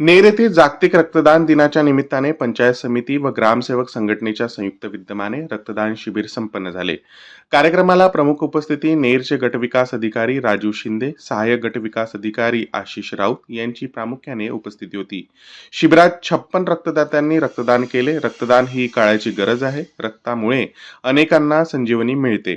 नेर येथे जागतिक रक्तदान दिनाच्या निमित्ताने पंचायत समिती व ग्रामसेवक संघटनेच्या संयुक्त विद्यमाने रक्तदान शिबिर संपन्न झाले. कार्यक्रमाला प्रमुख उपस्थिती नेरचे गटविकास अधिकारी राजू शिंदे सहाय्यक गटविकास अधिकारी आशिष राऊत यांची प्रामुख्याने उपस्थिती होती. शिबिरात छप्पन रक्तदात्यांनी रक्तदान केले. रक्तदान ही काळाची गरज आहे. रक्तामुळे अनेकांना संजीवनी मिळते.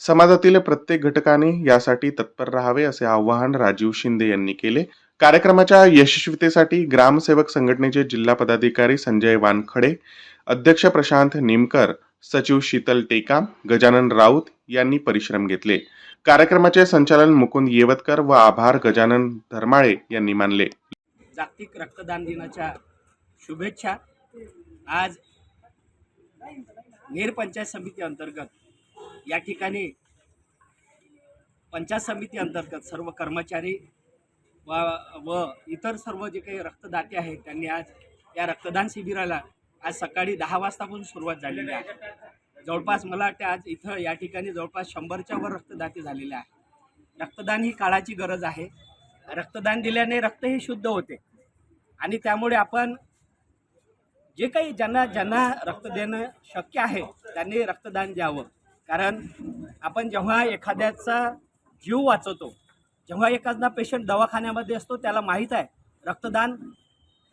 समाजातील प्रत्येक घटकाने यासाठी तत्पर राहावे असे आवाहन राजीव शिंदे यांनी केले. कार्यक्रमाच्या यशस्वीतेसाठी ग्रामसेवक संघटनेचे जिल्हा पदाधिकारी संजय वानखडे अध्यक्ष प्रशांत निमकर सचिव शीतल टेकाम गजानन राऊत यांनी परिश्रम घेतले. कार्यक्रमाचे संचालन मुकुंद येवतकर व आभार गजानन धर्माळे यांनी मानले. जागतिक रक्तदान दिनाच्या शुभेच्छा. आज नेर पंचायत समिती अंतर्गत या ठिकाणी पंचायत समिती अंतर्गत सर्व कर्मचारी व व इतर सर्व जे काही रक्तदाते आहेत त्यांनी आज या रक्तदान शिबिराला आज सकाळी दहा वाजतापासून सुरुवात झालेली आहे. जवळपास मला वाटते आज इथं या ठिकाणी जवळपास शंभरच्या वर रक्तदाते झालेले आहे. रक्तदान ही काळाची गरज आहे. रक्तदान दिल्याने रक्त हे शुद्ध होते. आणि त्यामुळे आपण जे काही ज्यांना ज्यांना रक्त देणं शक्य आहे त्यांनी रक्तदान द्यावं. कारण आपण जेव्हा एखाद्याचा जीव वाचवतो जेव्हा एखादा पेशंट दवाखान्यामध्ये असतो त्याला माहीत आहे रक्तदान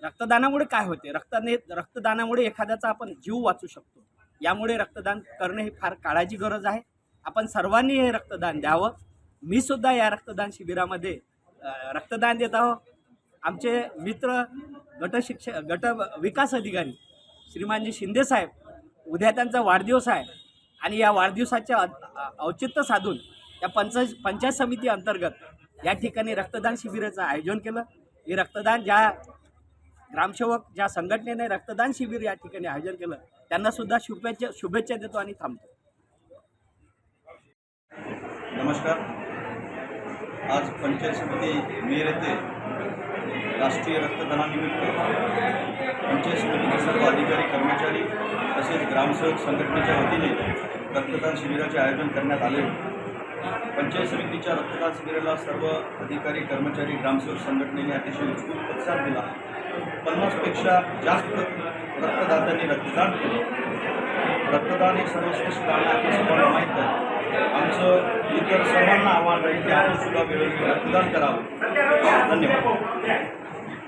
रक्तदानामुळे काय होते? रक्ताने रक्तदानामुळे एखाद्याचा आपण जीव वाचू शकतो. यामुळे रक्तदान करणे ही फार काळाची गरज आहे. आपण सर्वांनी हे रक्तदान द्यावं. मी सुद्धा या रक्तदान शिबिरामध्ये रक्तदान देत आहो. आमचे मित्र गटशिक्ष गट विकास अधिकारी श्रीमानजी शिंदेसाहेब उद्या त्यांचा वाढदिवस आहे आणि या वाढदिवसाच्या औचित्य साधून या पंच पंचायत समिती अंतर्गत या ठिकाणी रक्तदान शिबिराचं आयोजन केलं. हे रक्तदान ज्या ग्रामसेवक ज्या संघटनेने रक्तदान शिबिर या ठिकाणी आयोजन केलं त्यांना सुद्धा शुभेच्छा शुभेच्छा देतो आणि थांबतो. नमस्कार. आज पंचायत समिती मेर येथे राष्ट्रीय रक्तदानानिमित्त पंचायत समितीचे सर्व अधिकारी कर्मचारी तसेच ग्रामसेवक संघटनेच्या वतीने रक्तदान शिबिराचे आयोजन करण्यात आले. पंचायत समितीच्या रक्तदान शिबिराला सर्व अधिकारी कर्मचारी ग्रामसेवक संघटनेने अतिशय उत्स्फूर्त प्रतिसाद दिला. पन्नासपेक्षा जास्त रक्तदात्यांनी रक्तदान केले. रक्तदान हे सर्वश्रेष्ठ दान आहे सर्वांना माहीत आहे आमचं इतर सर्वांना आव्हान राहील की आपण सुद्धा वेळोवेळी रक्तदान करावं. धन्यवाद.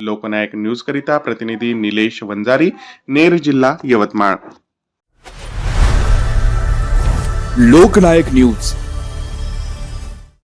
लोकनायक न्यूज करिता प्रतिनिधी निलेश वंजारी नेर जिल्हा यवतमाळ. लोकनायक न्यूज.